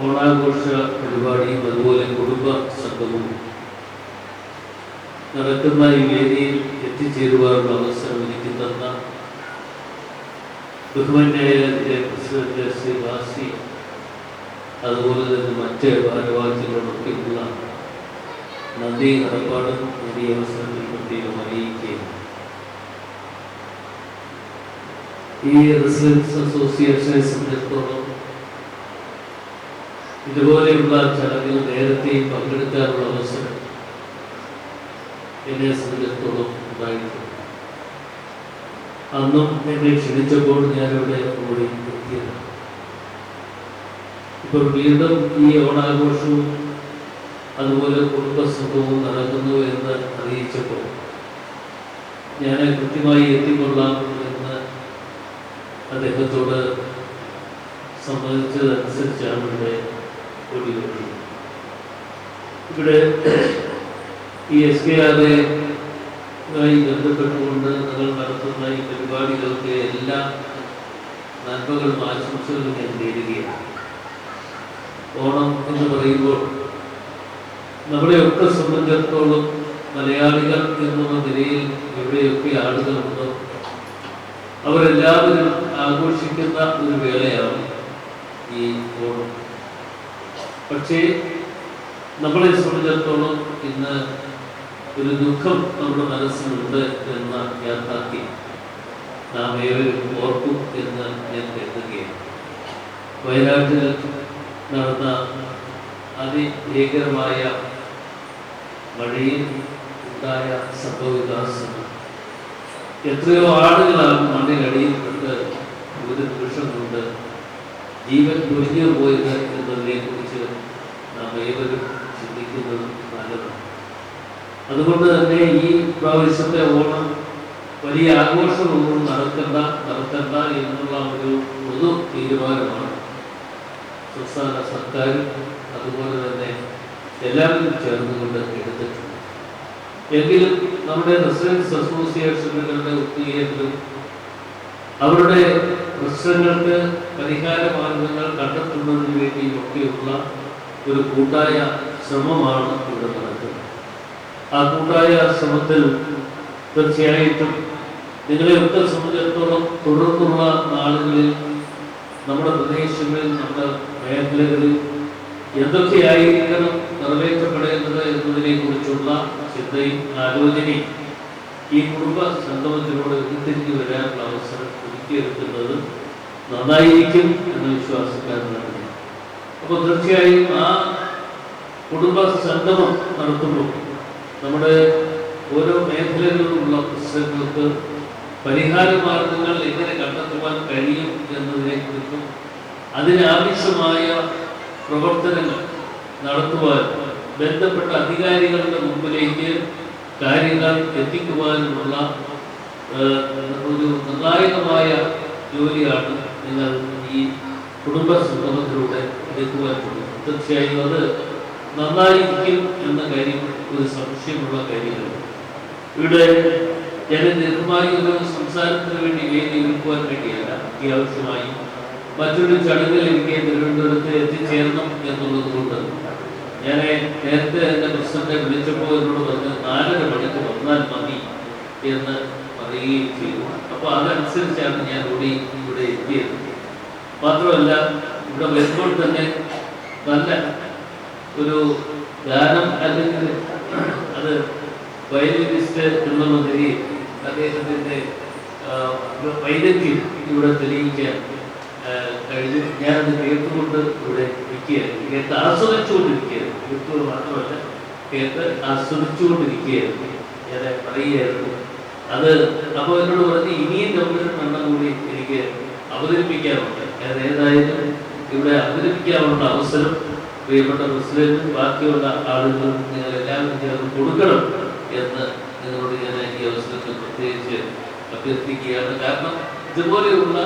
ഓണാഘോഷ പരിപാടിയും അതുപോലെ കുടുംബ സംഘവും നടക്കുന്ന ഈ വേദിയിൽ എത്തിച്ചേരുവാനുള്ള അവസരം എനിക്ക് തന്ന ബഹുമാന്യായ പ്രസിഡന്റ് ശ്രീ വാസി അതുപോലെ തന്നെ മറ്റ് ഭാരവാഹികളോടൊക്കെയുള്ള നന്ദി നടപ്പാടും ഈ അവസരത്തിൽ പ്രത്യേകം അറിയിക്കുകയും ഈ റെസിഡൻസ് അസോസിയേഷനെ സംബന്ധിച്ചിടത്തോളം ഇതുപോലെയുള്ള ചടങ്ങിൽ നേരത്തെ പങ്കെടുക്കാനുള്ള അവസരം എന്നെ സംബന്ധിച്ചിടത്തോളം ഉണ്ടായിട്ടുണ്ട്. അന്നും എന്നെ ക്ഷണിച്ചപ്പോൾ ഞാനിവിടെ കൂടി എത്തിയത് ഇപ്പോൾ വീണ്ടും ഈ ഓണാഘോഷവും അതുപോലെ കുടുംബസുഖവും നടക്കുന്നു എന്ന് അറിയിച്ചപ്പോൾ ഞാൻ കൃത്യമായി എത്തിക്കൊള്ളാം അദ്ദേഹത്തോട് സംബന്ധിച്ചതനുസരിച്ചാണ് ഇവിടെ ഓടി വരുന്നത് ഇവിടെ ഈ എസ് കെ ആറുമായി ബന്ധപ്പെട്ടുകൊണ്ട് നിങ്ങൾ നടത്തുന്ന ഈ പരിപാടികൾക്ക് എല്ലാ നന്മകളും ആശംസകളും ഞാൻ നേരുകയാണ്. ഓണം എന്ന് പറയുമ്പോൾ നമ്മളെയൊക്കെ സംബന്ധിച്ചിടത്തോളം മലയാളികൾ എന്നുള്ള നിലയിൽ എവിടെയൊക്കെ ആളുകളുണ്ടോ. അവരെല്ലാവരും ആഘോഷിക്കുന്ന ഒരു വേളയാണ് ഈ ഓണം. പക്ഷേ നമ്മളെ സംബന്ധിച്ചിടത്തോളം ഇന്ന് ഒരു ദുഃഖം നമ്മുടെ മനസ്സിലുണ്ട് എന്ന യാഥാർത്ഥ്യം നാം ഏവരും ഓർക്കും എന്ന് ഞാൻ കരുതുകയാണ്. വയനാട്ടിൽ നടന്ന അതിഭീകരമായ മഴയിൽ ഉണ്ടായ സംഭവവികാസങ്ങൾ എത്രയോ ആളുകളാണ് കണ്ട് ഒരു നിമിഷം കൊണ്ട് ജീവൻ പൊരിഞ്ഞു പോയത് എന്നതിനെ കുറിച്ച് നാം ഏവരും ചിന്തിക്കുന്നത് നല്ലതാണ്. അതുകൊണ്ട് തന്നെ ഈ പ്രാവശ്യത്തെ ഓണം വലിയ ആഘോഷമൊന്നും നടക്കണ്ട നടത്തണ്ട എന്നുള്ള ഒരു പൊതു തീരുമാനമാണ് സംസ്ഥാന സർക്കാരും അതുപോലെ തന്നെ എല്ലാവരും ചേർന്നുകൊണ്ട് എടുത്തിട്ടുണ്ട് എങ്കിലും നമ്മുടെ റെസിഡൻസ് അസോസിയേഷനുകളുടെ ഒത്തുചേരലും അവരുടെ പ്രശ്നങ്ങൾക്ക് പരിഹാര മാർഗങ്ങൾ കണ്ടെത്തുന്നതിന് വേണ്ടിയും ഒക്കെയുള്ള ഒരു കൂട്ടായ ശ്രമമാണ് ഇവിടെ നടക്കുന്നത്. ആ കൂട്ടായ ശ്രമത്തിൽ തീർച്ചയായിട്ടും നിങ്ങളെയൊക്കെ സംബന്ധിച്ചിടത്തോളം തുടർന്നുള്ള നാളുകളിൽ നമ്മുടെ പ്രദേശങ്ങളിൽ നമ്മുടെ മേഖലകളിൽ എന്തൊക്കെയായിരിക്കണം നിറവേറ്റപ്പെടേണ്ടത് എന്നതിനെ കുറിച്ചുള്ള ചിന്തയും ആലോചനയും ഈ കുടുംബ സംഗമത്തിലൂടെ തിരിഞ്ഞു വരാനുള്ള അവസരം ഒരുക്കിയെടുക്കുന്നത് നന്നായിരിക്കും എന്ന വിശ്വാസക്കാരനാണ് ഞാൻ അപ്പോൾ തീർച്ചയായും ആ കുടുംബ സംഗമം നടത്തുമ്പോൾ നമ്മുടെ ഓരോ മേഖലകളിലുള്ള പ്രശ്നങ്ങൾക്ക് പരിഹാര മാർഗങ്ങൾ എങ്ങനെ കണ്ടെത്തുവാൻ കഴിയും എന്നതിനെ കുറിച്ചും അതിനാവശ്യമായ പ്രവർത്തനങ്ങൾ നടത്തുവാൻ ബന്ധപ്പെട്ട അധികാരികളുടെ മുമ്പിലേക്ക് കാര്യങ്ങൾ എത്തിക്കുവാനുമുള്ള ഒരു നിർണായകമായ ജോലിയാണ് നിങ്ങൾ ഈ കുടുംബ സംഗമത്തിലൂടെ എടുക്കുവാൻ പോകുന്നത്. തീർച്ചയായും അത് നന്നായിരിക്കും എന്ന കാര്യം ഒരു സംശയമുള്ള കാര്യമാണ്. ഇവിടെ ഞാൻ ഒരു സംസാരത്തിന് വേണ്ടി വേദി ഒരുക്കുവാൻ വേണ്ടിയല്ല അത്യാവശ്യമായി മറ്റൊരു ചടങ്ങിൽ എനിക്ക് തിരുവനന്തപുരത്ത് എത്തിച്ചേരണം എന്നുള്ളത് കൊണ്ട് ഞാൻ നേരത്തെ എന്റെ പ്രശ്നത്തെ വിളിച്ചപ്പോൾ എന്നോട് പറഞ്ഞ് നാലര മണിക്ക് വന്നാൽ മതി എന്ന് പറയുകയും ചെയ്തു. അപ്പോൾ അതനുസരിച്ചാണ് ഞാൻ ഓടി ഇവിടെ എത്തിയത്. മാത്രമല്ല ഇവിടെ വരുമ്പോൾ തന്നെ നല്ല ഒരു ഗാനം അല്ലെങ്കിൽ അത് വയലിനിസ്റ്റ് എന്നുള്ള നിലയിൽ അദ്ദേഹത്തിന്റെ വൈദഗ്ധ്യം ഇവിടെ തെളിയിക്കാൻ കഴിഞ്ഞു ഞാനത് കേട്ടുകൊണ്ട് ഇവിടെ ഇരിക്കുകയായിരുന്നു. കേട്ട് ആസ്വദിച്ചുകൊണ്ടിരിക്കുകയായിരുന്നു. കേട്ടുക മാത്രമല്ല കേട്ട് ആസ്വദിച്ചുകൊണ്ടിരിക്കുകയായിരുന്നു. ഞാൻ പറയുകയായിരുന്നു. അത് അപ്പോൾ എന്നോട് പറഞ്ഞ് ഇനിയും ഗവൺമെന്റ് എണ്ണം കൂടി എനിക്ക് അവതരിപ്പിക്കാറുണ്ട് ഞാൻ ഏതായാലും ഇവിടെ അവതരിപ്പിക്കാനുള്ള അവസരം പ്രിയപ്പെട്ട പ്രസിഡന്റും ബാക്കിയുള്ള ആളുകളും നിങ്ങൾ എല്ലാവരും ചേർന്ന് കൊടുക്കണം എന്ന് നിങ്ങളോട് ഞാൻ ഈ അവസരത്തിൽ പ്രത്യേകിച്ച് അഭ്യർത്ഥിക്കുകയാണ്. കാരണം ഇതുപോലെയുള്ള